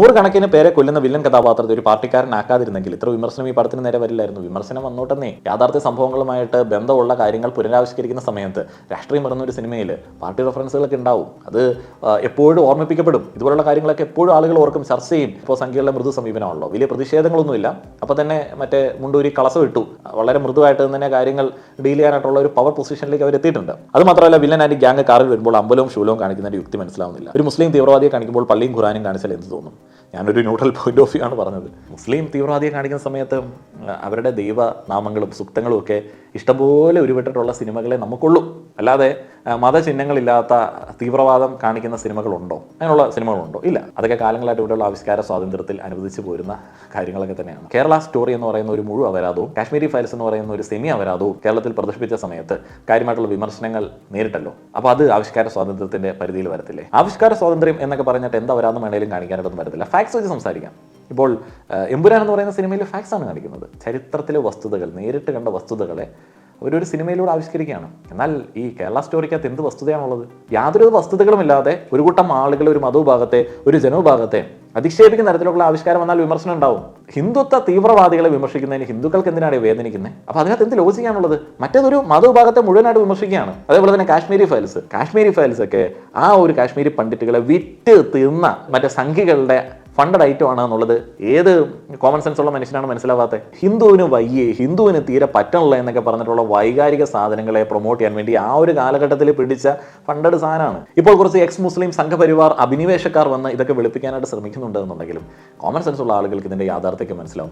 നൂറുകണക്കിന് പേരെ കൊല്ലുന്ന വില്ലൻ കഥാപാത്രത്തെ ഒരു പാർട്ടിക്കാരനാക്കാതിരുന്നെങ്കിൽ ഇത്ര വിമർശനം ഈ പടത്തിന് നേരെ വരില്ലായിരുന്നു. വിമർശനം വന്നോട്ടെന്നേ. യാഥാർത്ഥ്യ സംഭവങ്ങളുമായിട്ട് ബന്ധമുള്ള കാര്യങ്ങൾ പുനരാവിഷ്കരിക്കുന്ന സമയത്ത് രാഷ്ട്രീയം പറയുന്ന ഒരു സിനിമയിൽ പാർട്ടി റെഫറൻസുകളൊക്കെ ഉണ്ടാവും. അത് എപ്പോഴും ഓർമ്മിപ്പിക്കപ്പെടും. ഇതുപോലുള്ള കാര്യങ്ങളൊക്കെ എപ്പോഴും ആളുകൾ ഓർക്കും. ചർച്ച ചെയ്യും. ഇപ്പോൾ സംഖ്യകളുടെ മൃദു സമീപനമാണല്ലോ. വലിയ പ്രതിഷേധങ്ങളൊന്നുമില്ല. അപ്പോൾ തന്നെ മറ്റേ മുണ്ടൂരി കളസം ഇട്ടു. വളരെ മൃദുവായിട്ട് തന്നെ കാര്യങ്ങൾ ഡീൽ ചെയ്യാനായിട്ടുള്ള ഒരു പവർ പൊസിഷനിലേക്ക് അവർ എത്തിയിട്ടുണ്ട്. അത് മാത്രമല്ല വില്ലൻ ആൻഡ് ഗ്യാങ് കാറിൽ വരുമ്പോൾ അമ്പലവും ശൂലവും കാണിക്കുന്നതിന്റെ യുക്തി മനസ്സിലാവുന്നില്ല. ഒരു മുസ്ലിം തീവ്രവാദിയെ കാണിക്കുമ്പോൾ പള്ളിയും ഖുറാനും കാണിച്ചാൽ എന്ത് തോന്നും? ഞാനൊരു ന്യൂട്രൽ പോയിന്റ് ഓഫ് വ്യൂ ആണ് പറഞ്ഞത്. മുസ്ലിം തീവ്രവാദിയെ കാണിക്കുന്ന സമയത്ത് അവരുടെ ദൈവനാമങ്ങളും സുക്തങ്ങളും ഒക്കെ ഇഷ്ടംപോലെ ഉരുവിട്ടിട്ടുള്ള സിനിമകളെ നമുക്കുള്ളൂ. അല്ലാതെ മതചിഹ്നങ്ങളില്ലാത്ത തീവ്രവാദം കാണിക്കുന്ന സിനിമകളുണ്ടോ? അങ്ങനെയുള്ള സിനിമകളുണ്ടോ? ഇല്ല. അതൊക്കെ കാലങ്ങളായിട്ട് ഇവിടെയുള്ള ആവിഷ്കാര സ്വാതന്ത്ര്യത്തിൽ അനുവദിച്ചു പോരുന്ന കാര്യങ്ങളൊക്കെ തന്നെയാണ്. കേരള സ്റ്റോറി എന്ന് പറയുന്ന ഒരു മുഴുവൻ അപരാധവും കാശ്മീരി ഫയൽസ് എന്ന് പറയുന്ന ഒരു സെമി അപരാധവും കേരളത്തിൽ പ്രദർശിപ്പിച്ച സമയത്ത് കാര്യമായിട്ടുള്ള വിമർശനങ്ങൾ നേരിട്ടല്ലോ. അപ്പോൾ അത് ആവിഷ്കാര സ്വാതന്ത്ര്യത്തിന്റെ പരിധിയിൽ വരത്തില്ലേ? ആവിഷ്കാര സ്വാതന്ത്ര്യം എന്നൊക്കെ പറഞ്ഞിട്ട് എന്ത് അപരാധം വേണേലും കാണിക്കാനായിട്ടൊന്നും വരത്തില്ല. ഫാക്ട്സ് വെച്ച് സംസാരിക്കാം. ഇപ്പോൾ എമ്പുരാൻ എന്ന് പറയുന്ന സിനിമയിൽ ഫാക്ട്സ് ആണ് കാണിക്കുന്നത്. ചരിത്രത്തിലെ വസ്തുതകൾ നേരിട്ട് കണ്ട വസ്തുതകളെ അവരൊരു സിനിമയിലൂടെ ആവിഷ്കരിക്കുകയാണ്. എന്നാൽ ഈ കേരള സ്റ്റോറിക്കകത്ത് എന്ത് വസ്തുതയാണുള്ളത് യാതൊരു വസ്തുതകളുമില്ലാതെ ഒരു കൂട്ടം ആളുകൾ ഒരു മതവിഭാഗത്തെ ഒരു ജനവിഭാഗത്തെ അധിക്ഷേപിക്കുന്ന തരത്തിലുള്ള ആവിഷ്കാരം വന്നാൽ വിമർശനം ഉണ്ടാവും. ഹിന്ദുത്വ തീവ്രവാദികളെ വിമർശിക്കുന്നതിന് ഹിന്ദുക്കൾക്ക് എന്തിനാണ് വേദനിക്കുന്നത് അപ്പോൾ അതിനകത്ത് എന്ത് ലോജിക്കാണുള്ളത്? മറ്റേതൊരു മതവിഭാഗത്തെ മുഴുവനായിട്ട് വിമർശിക്കുകയാണ്. അതേപോലെ തന്നെ കാശ്മീരി ഫയൽസ് കാശ്മീരി ഫയൽസ് ഒക്കെ ആ ഒരു കാശ്മീരി പണ്ഡിറ്റുകളെ വിറ്റ് തിന്ന മറ്റേ സംഘികളുടെ ഫണ്ടഡ് ഐറ്റം ആണ് എന്നുള്ളത് ഏത് കോമൺ സെൻസ് ഉള്ള മനുഷ്യനാണ് മനസ്സിലാവാത്തത് ഹിന്ദുവിന് വയ്യേ ഹിന്ദുവിന് തീരെ പറ്റണില്ല എന്നൊക്കെ പറഞ്ഞിട്ടുള്ള വൈകാരിക സാധനങ്ങളെ പ്രൊമോട്ട് ചെയ്യാൻ വേണ്ടി ആ ഒരു കാലഘട്ടത്തിൽ പിടിച്ച ഫണ്ടഡ് സാധനമാണ്. ഇപ്പോൾ കുറച്ച് എക്സ് മുസ്ലിം സംഘപരിവാർ അഭിനിവേശക്കാർ വന്ന് ഇതൊക്കെ വെളുപ്പിക്കാനായിട്ട് ശ്രമിക്കുന്നുണ്ട് എന്നുണ്ടെങ്കിലും കോമൺ സെൻസ് ഉള്ള ആളുകൾക്ക് ഇതിന്റെ യാഥാർത്ഥ്യം മനസ്സിലാവും.